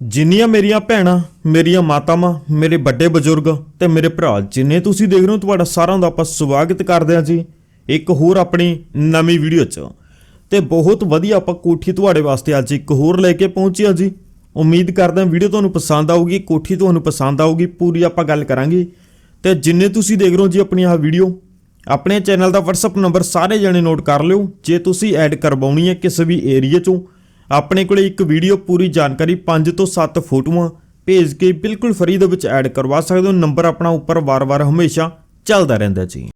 ਜਿੰਨੀਆਂ ਮੇਰੀਆਂ ਭੈਣਾਂ, ਮੇਰੀਆਂ ਮਾਤਾਵਾਂ, ਮੇਰੇ ਵੱਡੇ ਬਜ਼ੁਰਗ ਤੇ ਮੇਰੇ ਭਰਾ, ਜਿੰਨੇ ਤੁਸੀਂ ਦੇਖ ਰਹੇ ਹੋ, ਤੁਹਾਡਾ ਸਾਰਿਆਂ ਦਾ ਆਪਾਂ ਸਵਾਗਤ ਕਰਦੇ ਹਾਂ ਜੀ ਇੱਕ ਹੋਰ ਆਪਣੀ ਨਵੀਂ ਵੀਡੀਓ 'ਚ। ਤੇ ਬਹੁਤ ਵਧੀਆ ਆਪਾਂ ਕੋਠੀ ਤੁਹਾਡੇ ਵਾਸਤੇ ਅੱਜ ਇੱਕ ਹੋਰ ਲੈ ਕੇ ਪਹੁੰਚੇ ਹਾਂ ਜੀ। ਉਮੀਦ ਕਰਦੇ ਹਾਂ ਵੀਡੀਓ ਤੁਹਾਨੂੰ ਪਸੰਦ ਆਊਗੀ, ਕੋਠੀ ਤੁਹਾਨੂੰ ਪਸੰਦ ਆਊਗੀ, ਪੂਰੀ ਆਪਾਂ ਗੱਲ ਕਰਾਂਗੇ। ਤੇ ਜਿੰਨੇ ਤੁਸੀਂ ਦੇਖ ਰਹੇ ਹੋ ਜੀ ਆਪਣੀ ਆਹ ਵੀਡੀਓ, ਆਪਣੇ ਚੈਨਲ ਦਾ WhatsApp ਨੰਬਰ ਸਾਰੇ ਜਣੇ ਨੋਟ ਕਰ ਲਿਓ। ਜੇ ਤੁਸੀਂ ਐਡ ਕਰਵਾਉਣੀ ਹੈ ਕਿਸੇ ਵੀ ਏਰੀਆ 'ਚੋਂ ਆਪਣੇ ਕੋਲੇ ਇੱਕ ਵੀਡੀਓ ਪੂਰੀ ਜਾਣਕਾਰੀ 5 ਤੋਂ 7 ਫੋਟੋਆਂ ਭੇਜ ਕੇ ਬਿਲਕੁਲ ਫਰੀ ਦੇ ਵਿੱਚ ਐਡ ਕਰਵਾ ਸਕਦੇ ਹੋ। ਨੰਬਰ ਆਪਣਾ ਉੱਪਰ ਵਾਰ-ਵਾਰ ਹਮੇਸ਼ਾ ਚੱਲਦਾ ਰਹਿੰਦਾ ਜੀ।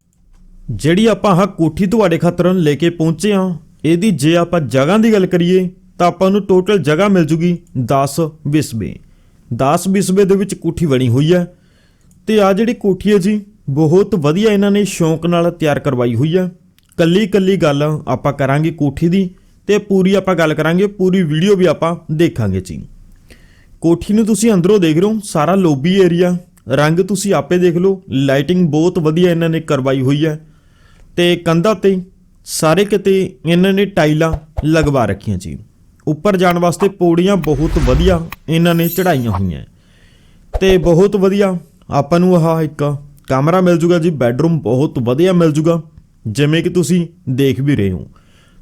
ਜਿਹੜੀ ਆਪਾਂ ਆਹ ਕੋਠੀ ਤੁਹਾਡੇ ਖਾਤਰ ਲੈ ਕੇ ਪਹੁੰਚੇ ਹਾਂ, ਇਹਦੀ ਜੇ ਆਪਾਂ ਜਗ੍ਹਾ ਦੀ ਗੱਲ ਕਰੀਏ, ਤਾਂ ਆਪਾਂ ਨੂੰ ਟੋਟਲ ਜਗ੍ਹਾ ਮਿਲ ਜੂਗੀ 10 ਬਿਸਬੇ। 10 ਬਿਸਬੇ ਦੇ ਵਿੱਚ ਕੋਠੀ ਬਣੀ ਹੋਈ ਹੈ। ਤੇ ਆ ਜਿਹੜੀ ਕੋਠੀ ਹੈ ਜੀ, ਬਹੁਤ ਵਧੀਆ ਇਹਨਾਂ ਨੇ ਸ਼ੌਂਕ ਨਾਲ ਤਿਆਰ ਕਰਵਾਈ ਹੋਈ ਹੈ। ਕੱਲੀ ਕੱਲੀ ਗੱਲ ਆਪਾਂ ਕਰਾਂਗੇ ਕੋਠੀ ਦੀ। ਤੇ ਪੂਰੀ ਆਪਾਂ ਗੱਲ ਕਰਾਂਗੇ, ਪੂਰੀ ਵੀਡੀਓ ਵੀ ਆਪਾਂ ਦੇਖਾਂਗੇ ਜੀ। ਕੋਠੀ ਨੂੰ ਤੁਸੀਂ ਅੰਦਰੋਂ ਦੇਖ ਰਹੇ ਹੋ, ਸਾਰਾ ਲੋਬੀ ਏਰੀਆ ਰੰਗ ਤੁਸੀਂ ਆਪੇ ਦੇਖ ਲਓ ਲਾਈਟਿੰਗ ਬਹੁਤ ਵਧੀਆ ਇਹਨਾਂ ਨੇ ਕਰਵਾਈ ਹੋਈ ਹੈ। ਤੇ ਕੰਧਾਂ ਤੇ ਸਾਰੇ ਕਿਤੇ ਇਹਨਾਂ ਨੇ ਟਾਈਲਾਂ ਲਗਵਾ ਰੱਖੀਆਂ ਜੀ। ਉੱਪਰ ਜਾਣ ਵਾਸਤੇ ਪੌੜੀਆਂ ਬਹੁਤ ਵਧੀਆ ਇਹਨਾਂ ਨੇ ਚੜਾਈਆਂ ਹੋਈਆਂ। ਤੇ ਬਹੁਤ ਵਧੀਆ ਆਪਾਂ ਨੂੰ ਆਹ ਇੱਕ ਕਮਰਾ ਮਿਲ ਜੂਗਾ ਜੀ ਬੈੱਡਰੂਮ ਬਹੁਤ ਵਧੀਆ ਮਿਲ ਜੂਗਾ, ਜਿਵੇਂ ਕਿ ਤੁਸੀਂ ਦੇਖ ਵੀ ਰਹੇ ਹੋ।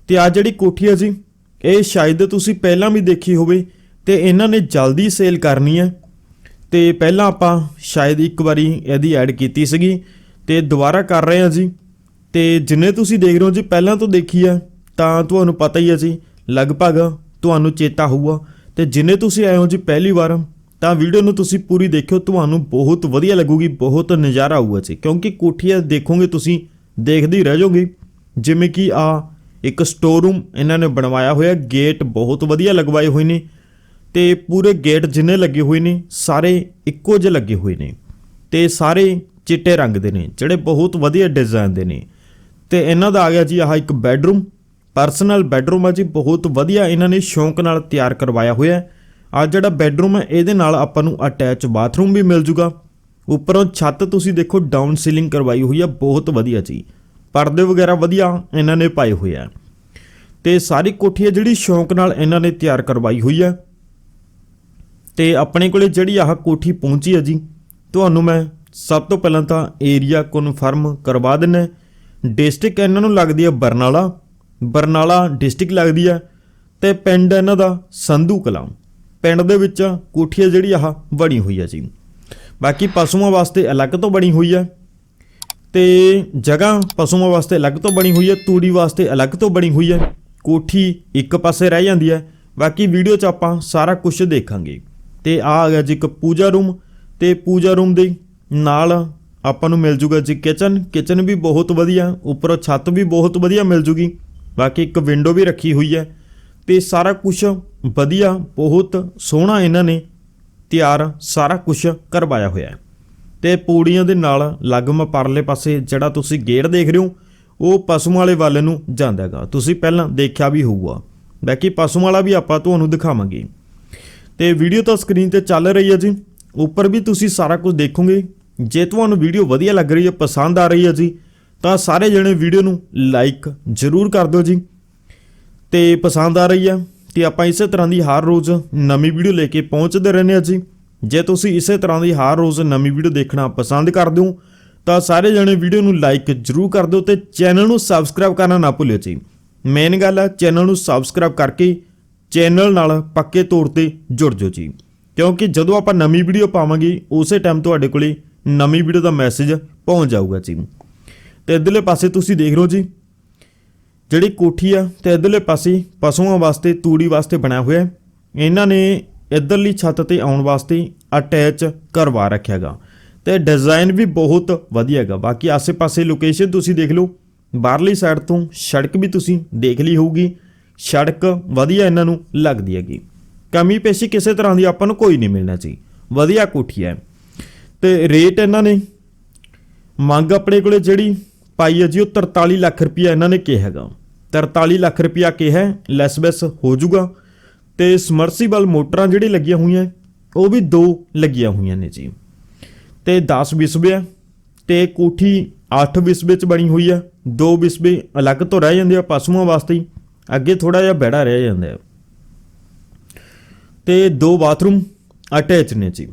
ਤੇ ਆ ਜਿਹੜੀ ਕੋਠੀ ਹੈ ਜੀ, ਇਹ ਸ਼ਾਇਦ ਤੁਸੀਂ ਪਹਿਲਾਂ ਵੀ ਦੇਖੀ ਹੋਵੇ ਤੇ ਇਹਨਾਂ ਨੇ ਜਲਦੀ ਸੇਲ ਕਰਨੀ ਹੈ। ਤੇ ਪਹਿਲਾਂ ਆਪਾਂ ਸ਼ਾਇਦ ਇੱਕ ਵਾਰੀ ਇਹਦੀ ਐਡ ਕੀਤੀ ਸੀਗੀ ਤੇ ਦੁਬਾਰਾ ਕਰ ਰਹੇ ਹਾਂ ਜੀ। ਤੇ ਜਿੰਨੇ ਤੁਸੀਂ ਦੇਖ ਰਹੇ ਹੋ ਜੀ, ਪਹਿਲਾਂ ਤੋਂ ਦੇਖੀ ਹੈ, ਤਾਂ ਤੁਹਾਨੂੰ ਪਤਾ ਹੀ ਹੈ ਜੀ, ਲਗਭਗ ਤੁਹਾਨੂੰ ਚੇਤਾ ਹੋਊਗਾ। ਤੇ ਜਿੰਨੇ ਤੁਸੀਂ ਆਏ ਹੋ ਜੀ ਪਹਿਲੀ ਵਾਰ, ਤਾਂ ਵੀਡੀਓ ਨੂੰ ਤੁਸੀਂ ਪੂਰੀ ਦੇਖਿਓ, ਤੁਹਾਨੂੰ ਬਹੁਤ ਵਧੀਆ ਲੱਗੂਗੀ, ਬਹੁਤ ਨਜ਼ਾਰਾ ਆਊਗਾ ਜੀ। ਕਿਉਂਕਿ ਕੋਠੀਆਂ ਦੇਖੋਗੇ ਤੁਸੀਂ, ਦੇਖਦੇ ਹੀ ਰਹਿ ਜਾਓਗੇ। ਜਿਵੇਂ ਕਿ ਆ ਇੱਕ ਸਟੋਰ ਰੂਮ ਇਹਨਾਂ ਨੇ ਬਣਵਾਇਆ ਹੋਇਆ ਗੇਟ ਬਹੁਤ ਵਧੀਆ ਲਗਵਾਏ ਹੋਏ ਨੇ ਤੇ ਪੂਰੇ ਗੇਟ ਜਿੰਨੇ ਲੱਗੇ ਹੋਏ ਨੇ, ਸਾਰੇ ਇੱਕੋ ਜਿਹੇ ਲੱਗੇ ਹੋਏ ਨੇ ਤੇ ਸਾਰੇ ਚਿੱਟੇ ਰੰਗ ਦੇ ਨੇ, ਜਿਹੜੇ ਬਹੁਤ ਵਧੀਆ ਡਿਜ਼ਾਈਨ ਦੇ ਨੇ। ਤੇ ਇਹਨਾਂ ਦਾ ਆ ਗਿਆ ਜੀ ਆਹ ਇੱਕ ਬੈੱਡਰੂਮ ਪਰਸਨਲ ਬੈੱਡਰੂਮ ਆ ਜੀ, ਬਹੁਤ ਵਧੀਆ ਇਹਨਾਂ ਨੇ ਸ਼ੌਂਕ ਨਾਲ ਤਿਆਰ ਕਰਵਾਇਆ ਹੋਇਆ। ਹੈ ਆ ਜਿਹੜਾ ਬੈੱਡਰੂਮ ਹੈ ਇਹਦੇ ਨਾਲ ਆਪਾਂ ਨੂੰ ਅਟੈਚ ਬਾਥਰੂਮ ਵੀ ਮਿਲ ਜੂਗਾ। ਉੱਪਰੋਂ ਛੱਤ ਤੁਸੀਂ ਦੇਖੋ ਡਾਊਨ ਸੀਲਿੰਗ ਕਰਵਾਈ ਹੋਈ ਆ, ਬਹੁਤ ਵਧੀਆ ਜੀ। ਪਰਦੇ ਵਗੈਰਾ ਵਧੀਆ ਇਹਨਾਂ ਨੇ ਪਾਏ ਹੋਏ ਆ। ਤੇ ਸਾਰੀ ਕੋਠੀ ਹੈ ਜਿਹੜੀ ਸ਼ੌਂਕ ਨਾਲ ਇਹਨਾਂ ਨੇ ਤਿਆਰ ਕਰਵਾਈ ਹੋਈ ਹੈ। ਤੇ ਆਪਣੇ ਕੋਲੇ ਜਿਹੜੀ ਆਹ ਕੋਠੀ ਪਹੁੰਚੀ ਹੈ ਜੀ, ਤੁਹਾਨੂੰ ਮੈਂ ਸਭ ਤੋਂ ਪਹਿਲਾਂ ਤਾਂ ਏਰੀਆ ਕਨਫਰਮ ਕਰਵਾ ਦਿੰਨਾ ਡਿਸਟ੍ਰਿਕਟ ਇਹਨਾਂ ਨੂੰ ਲੱਗਦੀ ਹੈ ਬਰਨਾਲਾ। ਬਰਨਾਲਾ ਡਿਸਟ੍ਰਿਕਟ ਲੱਗਦੀ ਹੈ ਤੇ ਪਿੰਡ ਇਹਨਾਂ ਦਾ ਸੰਧੂ ਕਲਾਂ। ਪਿੰਡ ਦੇ ਵਿੱਚ ਕੋਠੀ ਹੈ ਜਿਹੜੀ ਆਹ ਬਣੀ ਹੋਈ ਹੈ ਜੀ। ਬਾਕੀ ਪਸ਼ੂਆਂ ਵਾਸਤੇ ਅਲੱਗ ਤੋਂ ਬਣੀ ਹੋਈ ਹੈ। ਤੇ ਜਗ੍ਹਾ ਪਸ਼ੂਆਂ ਵਾਸਤੇ ਅਲੱਗ ਤੋਂ ਬਣੀ ਹੋਈ ਹੈ, ਤੂੜੀ ਵਾਸਤੇ ਅਲੱਗ ਤੋਂ ਬਣੀ ਹੋਈ ਹੈ, ਕੋਠੀ ਇੱਕ ਪਾਸੇ ਰਹਿ ਜਾਂਦੀ ਹੈ, ਬਾਕੀ ਵੀਡੀਓ 'ਚ ਆਪਾਂ ਸਾਰਾ ਕੁਝ ਦੇਖਾਂਗੇ। ਤੇ ਆ ਆ ਗਿਆ ਜੀ ਇੱਕ ਪੂਜਾ ਰੂਮ ਤੇ ਪੂਜਾ ਰੂਮ ਦੇ ਨਾਲ ਆਪਾਂ ਨੂੰ ਮਿਲ ਜੂਗਾ ਜੀ ਕਿਚਨ ਕਿਚਨ ਵੀ ਬਹੁਤ ਵਧੀਆ, ਉੱਪਰੋਂ ਛੱਤ ਵੀ ਬਹੁਤ ਵਧੀਆ ਮਿਲ ਜੂਗੀ, ਬਾਕੀ ਇੱਕ ਵਿੰਡੋ ਵੀ ਰੱਖੀ ਹੋਈ ਹੈ। ਤੇ ਸਾਰਾ ਕੁਝ ਵਧੀਆ, ਬਹੁਤ ਸੋਹਣਾ ਇਹਨਾਂ ਨੇ ਤਿਆਰ ਸਾਰਾ ਕੁਝ ਕਰਵਾਇਆ ਹੋਇਆ ਹੈ। ਤੇ ਪੌੜੀਆਂ ਦੇ ਨਾਲ ਲਗਮ ਪਰਲੇ ਪਾਸੇ ਜਿਹੜਾ ਤੁਸੀਂ ਗੇਟ ਦੇਖ ਰਹੇ ਹੋ, ਉਹ ਪਸੂ ਵਾਲੇ ਵੱਲ ਨੂੰ ਜਾਂਦਾ ਹੈਗਾ। ਤੁਸੀਂ ਪਹਿਲਾਂ ਦੇਖਿਆ ਵੀ ਹੋਊਗਾ। ਬਾਕੀ ਪਸੂ ਵਾਲਾ ਵੀ ਆਪਾਂ ਤੁਹਾਨੂੰ ਦਿਖਾਵਾਂਗੇ। ਤੇ ਵੀਡੀਓ ਤਾਂ ਸਕਰੀਨ ਤੇ ਚੱਲ ਰਹੀ ਹੈ ਜੀ। ਉੱਪਰ ਵੀ ਤੁਸੀਂ ਸਾਰਾ ਕੁਝ ਦੇਖੋਗੇ। ਜੇ ਤੁਹਾਨੂੰ ਵੀਡੀਓ ਵਧੀਆ ਲੱਗ ਰਹੀ ਹੈ, ਪਸੰਦ ਆ ਰਹੀ ਹੈ ਜੀ, ਤਾਂ ਸਾਰੇ ਜਣੇ ਵੀਡੀਓ ਨੂੰ ਲਾਈਕ ਜ਼ਰੂਰ ਕਰ ਦਿਓ ਜੀ। ਤੇ ਪਸੰਦ ਆ ਰਹੀ ਹੈ ਤੇ ਆਪਾਂ ਇਸੇ ਤਰ੍ਹਾਂ ਦੀ ਹਰ ਰੋਜ਼ ਨਵੀਂ ਵੀਡੀਓ ਲੈ ਕੇ ਪਹੁੰਚਦੇ ਰਹਿੰਦੇ ਹਾਂ ਜੀ। ਜੇ ਤੁਸੀਂ ਇਸੇ ਤਰ੍ਹਾਂ ਦੀ ਹਰ ਰੋਜ਼ ਨਵੀਂ ਵੀਡੀਓ ਦੇਖਣਾ ਪਸੰਦ ਕਰਦੇ ਹੋ, ਤਾਂ ਸਾਰੇ ਜਣੇ ਵੀਡੀਓ ਨੂੰ ਲਾਈਕ ਜ਼ਰੂਰ ਕਰ ਦਿਓ ਤੇ ਚੈਨਲ ਨੂੰ ਸਬਸਕ੍ਰਾਈਬ ਕਰਨਾ ਨਾ ਭੁੱਲਿਓ ਜੀ। ਮੇਨ ਗੱਲ ਹੈ ਚੈਨਲ ਨੂੰ ਸਬਸਕ੍ਰਾਈਬ ਕਰਕੇ ਚੈਨਲ ਨਾਲ ਪੱਕੇ ਤੌਰ ਤੇ ਜੁੜ ਜਾਓ ਜੀ। ਕਿਉਂਕਿ ਜਦੋਂ ਆਪਾਂ ਨਵੀਂ ਵੀਡੀਓ ਪਾਵਾਂਗੇ, ਉਸੇ ਟਾਈਮ ਤੁਹਾਡੇ ਕੋਲੇ ਨਵੀਂ ਵੀਡੀਓ ਦਾ ਮੈਸੇਜ ਪਹੁੰਚ ਜਾਊਗਾ ਜੀ। ਤੇ ਇਧਰਲੇ ਪਾਸੇ ਤੁਸੀਂ ਦੇਖ ਰਹੇ ਹੋ ਜੀ, ਜਿਹੜੀ ਕੋਠੀ ਆ, ਤੇ ਇਧਰਲੇ ਪਾਸੇ ਪਸ਼ੂਆਂ ਵਾਸਤੇ, ਤੂੜੀ ਵਾਸਤੇ ਬਣਾਇਆ ਹੋਇਆ ਹੈ। ਇਹਨਾਂ ਨੇ ਇਧਰਲੀ ਛੱਤ ਤੇ ਆਉਣ ਵਾਸਤੇ ਅਟੈਚ ਕਰਵਾ ਰੱਖਿਆਗਾ ਤੇ ਡਿਜ਼ਾਈਨ ਵੀ ਬਹੁਤ ਵਧੀਆ ਹੈਗਾ ਬਾਕੀ ਆਸੇ-ਪਾਸੇ ਲੋਕੇਸ਼ਨ ਤੁਸੀਂ ਦੇਖ ਲਓ। ਬਾਹਰਲੀ ਸਾਈਡ ਤੋਂ ਸੜਕ ਵੀ ਤੁਸੀਂ ਦੇਖ ਲਈ ਹੋਊਗੀ। ਸੜਕ ਵਧੀਆ ਇਹਨਾਂ ਨੂੰ ਲੱਗਦੀ ਹੈਗੀ। ਕਮੀ ਪੇਸ਼ੀ ਕਿਸੇ ਤਰ੍ਹਾਂ ਦੀ ਆਪਾਂ ਨੂੰ ਕੋਈ ਨਹੀਂ ਮਿਲਣਾ ਜੀ। ਵਧੀਆ ਕੋਠੀ ਹੈ। ਤੇ ਰੇਟ ਇਹਨਾਂ ਨੇ ਮੰਗ ਆਪਣੇ ਕੋਲੇ ਜਿਹੜੀ ਪਾਈ ਹੈ ਜੀ, ਉਹ 43 ਲੱਖ ਰੁਪਇਆ ਇਹਨਾਂ ਨੇ ਕਿਹਾ ਹੈਗਾ। 43 ਲੱਖ ਰੁਪਇਆ ਕਿਹਾ ਲੈਸ ਬੈਸ ਹੋ ਜਾਊਗਾ। ਤੇ ਸਮਰਸੀਬਲ ਮੋਟਰਾਂ ਜਿਹੜੀ ਲੱਗੀਆਂ ਹੋਈਆਂ, ਉਹ ਵੀ ਦੋ ਲੱਗੀਆਂ ਹੋਈਆਂ ਨੇ ਜੀ। ਤੇ 10 ਵਿਸਬੇ ਆ, ਤੇ ਕੋਠੀ 8 ਵਿਸਬੇ ਚ ਬਣੀ ਹੋਈ ਆ, ਦੋ ਵਿਸਬੇ ਅਲੱਗ ਤੋਂ ਰਹਿ ਜਾਂਦੇ ਆ ਪਸ਼ੂਆਂ ਵਾਸਤੇ ਅੱਗੇ ਥੋੜਾ ਜਿਹਾ ਬੈੜਾ ਰਹਿ ਜਾਂਦਾ ਹੈ। ਤੇ ਦੋ ਬਾਥਰੂਮ ਅਟੈਚ ਨੇ ਜੀ।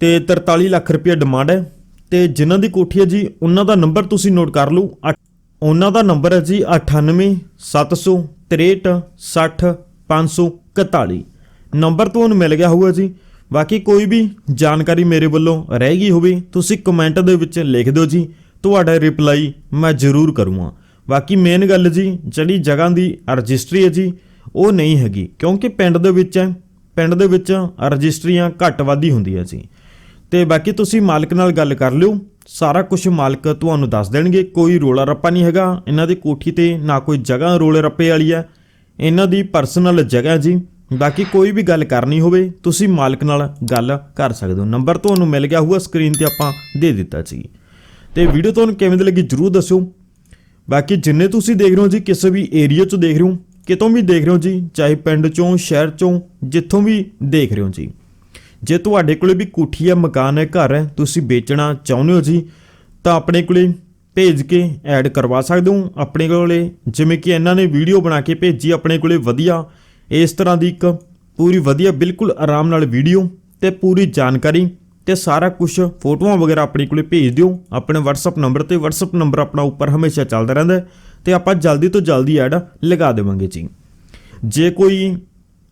ਤੇ 43 ਲੱਖ ਰੁਪਏ ਡਿਮਾਂਡ ਹੈ, ਤੇ ਜਿਨ੍ਹਾਂ ਦੀ ਕੋਠੀ ਹੈ ਜੀ, ਉਹਨਾਂ ਦਾ ਨੰਬਰ ਤੁਸੀਂ ਨੋਟ ਕਰ ਲਓ, ਅੱਠ- ਉਹਨਾਂ ਦਾ ਨੰਬਰ ਹੈ ਜੀ 98 763 541 ਨੰਬਰ ਤੁਹਾਨੂੰ ਮਿਲ ਗਿਆ ਹੋਊਗਾ ਜੀ। ਬਾਕੀ ਕੋਈ ਵੀ ਜਾਣਕਾਰੀ ਮੇਰੇ ਵੱਲੋਂ ਰਹਿ ਗਈ ਹੋਵੇ, ਤੁਸੀਂ ਕਮੈਂਟ ਦੇ ਵਿੱਚ ਲਿਖ ਦਿਓ ਜੀ। ਤੁਹਾਡਾ ਰਿਪਲਾਈ ਮੈਂ ਜ਼ਰੂਰ ਕਰੂੰਗਾ। ਬਾਕੀ ਮੇਨ ਗੱਲ ਜੀ, ਜਿਹੜੀ ਜਗ੍ਹਾ ਦੀ ਰਜਿਸਟਰੀ ਹੈ ਜੀ, ਉਹ ਨਹੀਂ ਹੈਗੀ। ਕਿਉਂਕਿ ਪਿੰਡ ਦੇ ਵਿੱਚ ਹੈ, ਪਿੰਡ ਦੇ ਵਿੱਚ ਰਜਿਸਟਰੀਆਂ ਘੱਟ ਵੱਧ ਹੁੰਦੀਆਂ ਜੀ। ਤੇ ਬਾਕੀ ਤੁਸੀਂ ਮਾਲਕ ਨਾਲ ਗੱਲ ਕਰ ਲਿਓ। ਸਾਰਾ ਕੁਝ ਮਾਲਕ ਤੁਹਾਨੂੰ ਦੱਸ ਦੇਣਗੇ। ਕੋਈ ਰੋਲਾ ਰੱਪਾ ਨਹੀਂ ਹੈਗਾ। ਇਹਨਾਂ ਦੀ ਕੋਠੀ ਤੇ ਨਾ ਕੋਈ ਜਗ੍ਹਾ ਰੋਲੇ ਰੱਪੇ ਵਾਲੀ ਹੈ। ਇਹਨਾਂ ਦੀ ਪਰਸਨਲ ਜਗ੍ਹਾ ਜੀ। ਬਾਕੀ ਕੋਈ ਵੀ ਗੱਲ ਕਰਨੀ ਹੋਵੇ, ਤੁਸੀਂ ਮਾਲਕ ਨਾਲ ਗੱਲ ਕਰ ਸਕਦੇ ਹੋ। ਨੰਬਰ ਤੁਹਾਨੂੰ ਮਿਲ ਗਿਆ ਹੋਊਗਾ ਸਕਰੀਨ ਤੇ ਆਪਾਂ ਦੇ ਦਿੱਤਾ ਸੀ ਤੇ ਵੀਡੀਓ ਤੁਹਾਨੂੰ ਕਿਵੇਂ ਦੀ ਲੱਗੀ ਜਰੂਰ ਦੱਸਿਓ। ਬਾਕੀ ਜਿੰਨੇ ਤੁਸੀਂ ਦੇਖ ਰਹੇ ਹੋ ਜੀ, ਕਿਸੇ ਵੀ ਏਰੀਆ 'ਚ ਦੇਖ ਰਹੇ ਹੋ, ਕਿਤੋਂ ਵੀ ਦੇਖ ਰਹੇ ਹੋ ਜੀ, ਚਾਹੇ ਪਿੰਡ 'ਚੋਂ, ਸ਼ਹਿਰ 'ਚੋਂ, ਜਿੱਥੋਂ ਵੀ ਦੇਖ ਰਹੇ ਹੋ ਜੀ। ਜੇ ਤੁਹਾਡੇ ਕੋਲੇ ਵੀ ਕੋਠੀ ਹੈ ਮਕਾਨ ਹੈ, ਘਰ ਹੈ, ਤੁਸੀਂ ਵੇਚਣਾ ਚਾਹੁੰਦੇ ਹੋ ਜੀ, ਤਾਂ ਆਪਣੇ ਕੋਲੇ ਭੇਜ ਕੇ ਐਡ ਕਰਵਾ ਸਕਦੇ ਹੋ ਆਪਣੇ ਕੋਲੇ। ਜਿਵੇਂ ਕਿ ਇਹਨਾਂ ਨੇ ਵੀਡੀਓ ਬਣਾ ਕੇ ਭੇਜੀ ਆਪਣੇ ਕੋਲੇ ਵਧੀਆ। ਇਸ ਤਰ੍ਹਾਂ ਦੀ ਇੱਕ ਪੂਰੀ ਵਧੀਆ, ਬਿਲਕੁਲ ਆਰਾਮ ਨਾਲ ਵੀਡੀਓ ਤੇ ਪੂਰੀ ਜਾਣਕਾਰੀ ਤੇ ਸਾਰਾ ਕੁਝ ਫੋਟੋਆਂ ਵਗੈਰਾ ਆਪਣੇ ਕੋਲੇ ਭੇਜ ਦਿਓ। ਆਪਣੇ WhatsApp ਨੰਬਰ ਤੇ WhatsApp ਨੰਬਰ ਆਪਣਾ ਉੱਪਰ ਹਮੇਸ਼ਾ ਚੱਲਦਾ ਰਹਿੰਦਾ ਹੈ ਤੇ ਆਪਾਂ ਜਲਦੀ ਤੋਂ ਜਲਦੀ ਐਡ ਲਗਾ ਦੇਵਾਂਗੇ ਜੀ। ਜੇ ਕੋਈ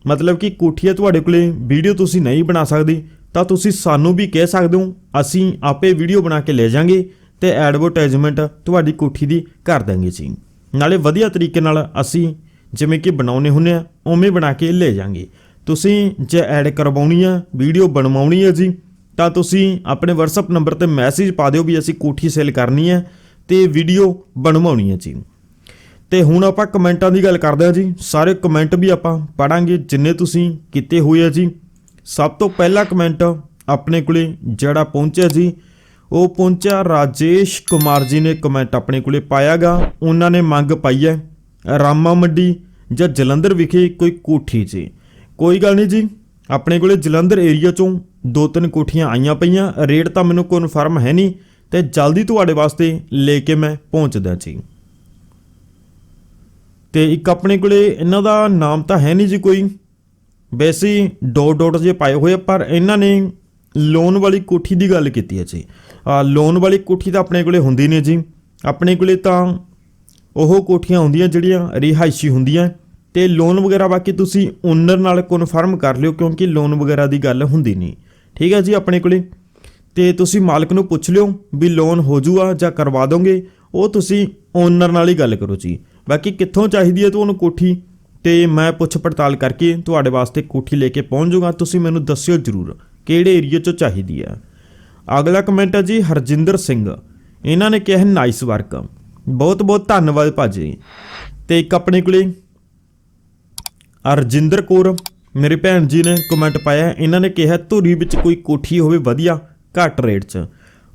ਮਤਲਬ ਕਿ ਕੋਠੀਆ ਤੁਹਾਡੇ ਕੋਲੇ ਵੀਡੀਓ ਤੁਸੀਂ ਨਹੀਂ ਬਣਾ ਸਕਦੇ, ਤਾਂ ਤੁਸੀਂ ਸਾਨੂੰ ਵੀ ਕਹਿ ਸਕਦੇ ਹੋ, ਅਸੀਂ ਆਪੇ ਵੀਡੀਓ ਬਣਾ ਕੇ ਲੈ ਜਾਾਂਗੇ। ਤੇ ਐਡਵਰਟਾਈਜ਼ਮੈਂਟ ਤੁਹਾਡੀ ਕੋਠੀ ਦੀ ਕਰ ਦਾਂਗੇ ਜੀ। ਨਾਲੇ ਵਧੀਆ ਤਰੀਕੇ ਨਾਲ ਅਸੀਂ ਜਿਵੇਂ ਕਿ ਬਣਾਉਨੇ ਹੁੰਨੇ ਆ, ਉਵੇਂ ਬਣਾ ਕੇ ਲੈ ਜਾਾਂਗੇ। ਤੁਸੀਂ ਜੇ ਐਡ ਕਰਵਾਉਣੀ ਆ, ਵੀਡੀਓ ਬਣਵਾਉਣੀ ਹੈ ਜੀ, ਤਾਂ ਤੁਸੀਂ ਆਪਣੇ WhatsApp ਨੰਬਰ ਤੇ ਮੈਸੇਜ ਪਾ ਦਿਓ ਵੀ ਅਸੀਂ ਕੋਠੀ ਸੇਲ ਕਰਨੀ ਹੈ ਤੇ ਵੀਡੀਓ ਬਣਵਾਉਣੀ ਹੈ ਜੀ। ਤੇ ਹੁਣ ਆਪਾਂ ਕਮੈਂਟਾਂ ਦੀ ਗੱਲ ਕਰਦੇ ਹਾਂ ਜੀ। ਸਾਰੇ ਕਮੈਂਟ ਵੀ ਆਪਾਂ ਪੜਾਂਗੇ ਜਿੰਨੇ ਤੁਸੀਂ ਕੀਤੇ ਹੋਏ ਆ ਜੀ। ਸਭ ਤੋਂ ਪਹਿਲਾ ਕਮੈਂਟ ਆਪਣੇ ਕੋਲੇ ਜਿਹੜਾ ਪਹੁੰਚਿਆ ਜੀ ਉਹ ਪਹੁੰਚਿਆ। ਰਾਜੇਸ਼ ਕੁਮਾਰ ਜੀ ਨੇ ਕਮੈਂਟ ਆਪਣੇ ਕੋਲੇ ਪਾਇਆਗਾ। ਉਹਨਾਂ ਨੇ ਮੰਗ ਪਾਈ ਹੈ, ਰਾਮਾ ਮੰਡੀ ਜਾਂ ਜਲੰਧਰ ਵਿਖੇ ਕੋਈ ਕੋਠੀ ਜੀ। ਕੋਈ ਗੱਲ ਨਹੀਂ ਜੀ, ਆਪਣੇ ਕੋਲੇ ਜਲੰਧਰ ਏਰੀਆ ਚੋਂ ਦੋ ਤਿੰਨ ਕੋਠੀਆਂ ਆਈਆਂ ਪਈਆਂ। ਰੇਟ ਤਾਂ ਮੈਨੂੰ ਕਨਫਰਮ ਹੈ ਨਹੀਂ ਤੇ ਜਲਦੀ ਤੁਹਾਡੇ ਵਾਸਤੇ ਲੈ ਕੇ ਮੈਂ ਪਹੁੰਚਦਾ ਜੀ। ਤੇ ਇੱਕ ਆਪਣੇ ਕੋਲੇ ਇਹਨਾਂ ਦਾ ਨਾਮ ਤਾਂ ਹੈ ਨਹੀਂ ਜੀ ਕੋਈ। ਵੈਸੇ ਹੀ ਡੋਟ ਡੋਟ ਜੇ ਪਾਏ ਹੋਏ ਪਰ ਇਹਨਾਂ ਨੇ ਲੋਨ ਵਾਲੀ ਕੋਠੀ ਦੀ ਗੱਲ ਕੀਤੀ ਹੈ ਜੀ। ਲੋਨ ਵਾਲੀ ਕੋਠੀ ਤਾਂ ਆਪਣੇ ਕੋਲੇ ਹੁੰਦੀ ਨਹੀਂ ਜੀ। ਆਪਣੇ ਕੋਲੇ ਤਾਂ ਉਹ ਕੋਠੀਆਂ ਹੁੰਦੀਆਂ ਜਿਹੜੀਆਂ ਰਿਹਾਇਸ਼ੀ ਹੁੰਦੀਆਂ। ਤੇ ਲੋਨ ਵਗੈਰਾ ਬਾਕੀ ਤੁਸੀਂ ਓਨਰ ਨਾਲ ਕਨਫਰਮ ਕਰ ਲਿਓ ਕਿਉਂਕਿ ਲੋਨ ਵਗੈਰਾ ਦੀ ਗੱਲ ਹੁੰਦੀ ਨਹੀਂ। ਠੀਕ ਹੈ ਜੀ ਆਪਣੇ ਕੋਲੇ। ਤੇ ਤੁਸੀਂ ਮਾਲਕ ਨੂੰ ਪੁੱਛ ਲਿਓ ਵੀ ਲੋਨ ਹੋ ਜੂਗਾ ਜਾਂ ਕਰਵਾ ਦੋਗੇ। ਉਹ ਤੁਸੀਂ ਓਨਰ ਨਾਲ ਹੀ ਗੱਲ ਕਰੋ ਜੀ। ਬਾਕੀ ਕਿੱਥੋਂ ਚਾਹੀਦੀ ਹੈ ਤੁਹਾਨੂੰ ਕੋਠੀ? ਤੇ ਮੈਂ ਪੁੱਛ ਪੜਤਾਲ ਕਰਕੇ ਤੁਹਾਡੇ ਵਾਸਤੇ ਕੋਠੀ ਲੈ ਕੇ ਪਹੁੰਚ ਜਾਊਗਾ। ਤੁਸੀਂ ਮੈਨੂੰ ਦੱਸਿਓ ਜਰੂਰ। ਕਿਹੜੇ ਏਰੀਆ 'ਚੋਂ ਚਾਹੀਦੀ ਹੈ? ਅਗਲਾ ਕਮੈਂਟ ਹੈ ਜੀ, ਹਰਜਿੰਦਰ ਸਿੰਘ। ਇਹਨਾਂ ਨੇ ਕਿਹਾ ਨਾਈਸ ਵਰਕ ਬਹੁਤ ਬਹੁਤ ਧੰਨਵਾਦ ਭਾਜੀ। ਤੇ ਇੱਕ ਆਪਣੇ ਕੋਲੇ ਅਰਜਿੰਦਰ ਕੌਰ, ਮੇਰੇ ਭੈਣ ਜੀ ਨੇ ਕਮੈਂਟ ਪਾਇਆ। ਇਹਨਾਂ ਨੇ ਕਿਹਾ, ਧੂਰੀ ਵਿੱਚ ਕੋਈ ਕੋਠੀ ਹੋਵੇ ਵਧੀਆ, ਘੱਟ ਰੇਟ 'ਚ।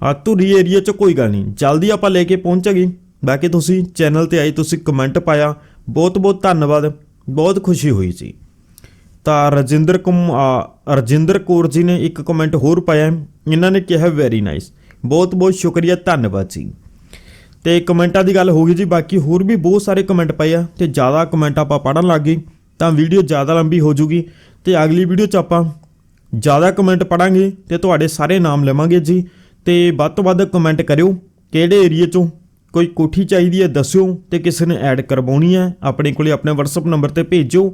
ਆ ਧੂਰੀ ਏਰੀਆ 'ਚ ਕੋਈ ਗੱਲ ਨਹੀਂ। ਜਲਦੀ ਆਪਾਂ ਲੈ ਕੇ ਪਹੁੰਚਾਂਗੇ ਬਾਕੀ ਤੁਸੀਂ ਚੈਨਲ ਤੇ ਆਏ, ਤੁਸੀਂ ਕਮੈਂਟ ਪਾਇਆ। ਬਹੁਤ ਬਹੁਤ ਧੰਨਵਾਦ। ਬਹੁਤ ਖੁਸ਼ੀ ਹੋਈ ਜੀ ਤਾਂ ਰਜਿੰਦਰ ਕੁਮ ਰਜਿੰਦਰ ਕੌਰ ਜੀ ਨੇ ਇੱਕ ਕਮੈਂਟ ਹੋਰ ਪਾਇਆ। ਇਹਨਾਂ ਨੇ ਕਿਹਾ ਵੈਰੀ ਨਾਈਸ ਬਹੁਤ ਬਹੁਤ ਸ਼ੁਕਰੀਆ, ਧੰਨਵਾਦ ਜੀ। ਤੇ ਕਮੈਂਟਾਂ ਦੀ ਗੱਲ ਹੋ ਗਈ ਜੀ। ਬਾਕੀ ਹੋਰ ਵੀ ਬਹੁਤ ਸਾਰੇ ਕਮੈਂਟ ਪਏ ਆ ਤੇ ਜ਼ਿਆਦਾ ਕਮੈਂਟ ਆਪਾਂ ਪੜਨ ਲੱਗ ਗਏ, ਤਾਂ ਵੀਡੀਓ ਜ਼ਿਆਦਾ ਲੰਬੀ ਹੋ ਜੂਗੀ। ਤੇ ਅਗਲੀ ਵੀਡੀਓ 'ਚ ਆਪਾਂ ਜ਼ਿਆਦਾ ਕਮੈਂਟ ਪੜਾਂਗੇ ਤੇ ਤੁਹਾਡੇ ਸਾਰੇ ਨਾਮ ਲਵਾਂਗੇ ਜੀ। ਤੇ ਵੱਧ ਤੋਂ ਵੱਧ ਕਮੈਂਟ ਕਰਿਓ, ਕਿਹੜੇ ਏਰੀਆ 'ਚੋਂ ਕੋਈ ਕੋਠੀ ਚਾਹੀਦੀ ਹੈ ਦੱਸਿਓ ਤੇ ਕਿਸੇ ਨੇ ਐਡ ਕਰਵਾਉਣੀ ਹੈ। ਆਪਣੇ ਕੋਲੇ ਆਪਣੇ WhatsApp ਨੰਬਰ ਤੇ ਭੇਜੋ।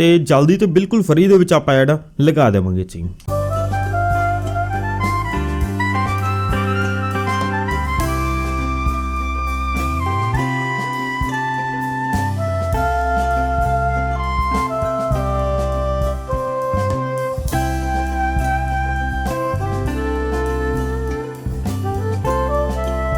ਤੇ ਜਲਦੀ ਤੋਂ ਬਿਲਕੁਲ ਫਰੀ ਦੇ ਵਿੱਚ ਆਪਾਂ ਐਡ ਲਗਾ ਦੇਵਾਂਗੇ ਜੀ।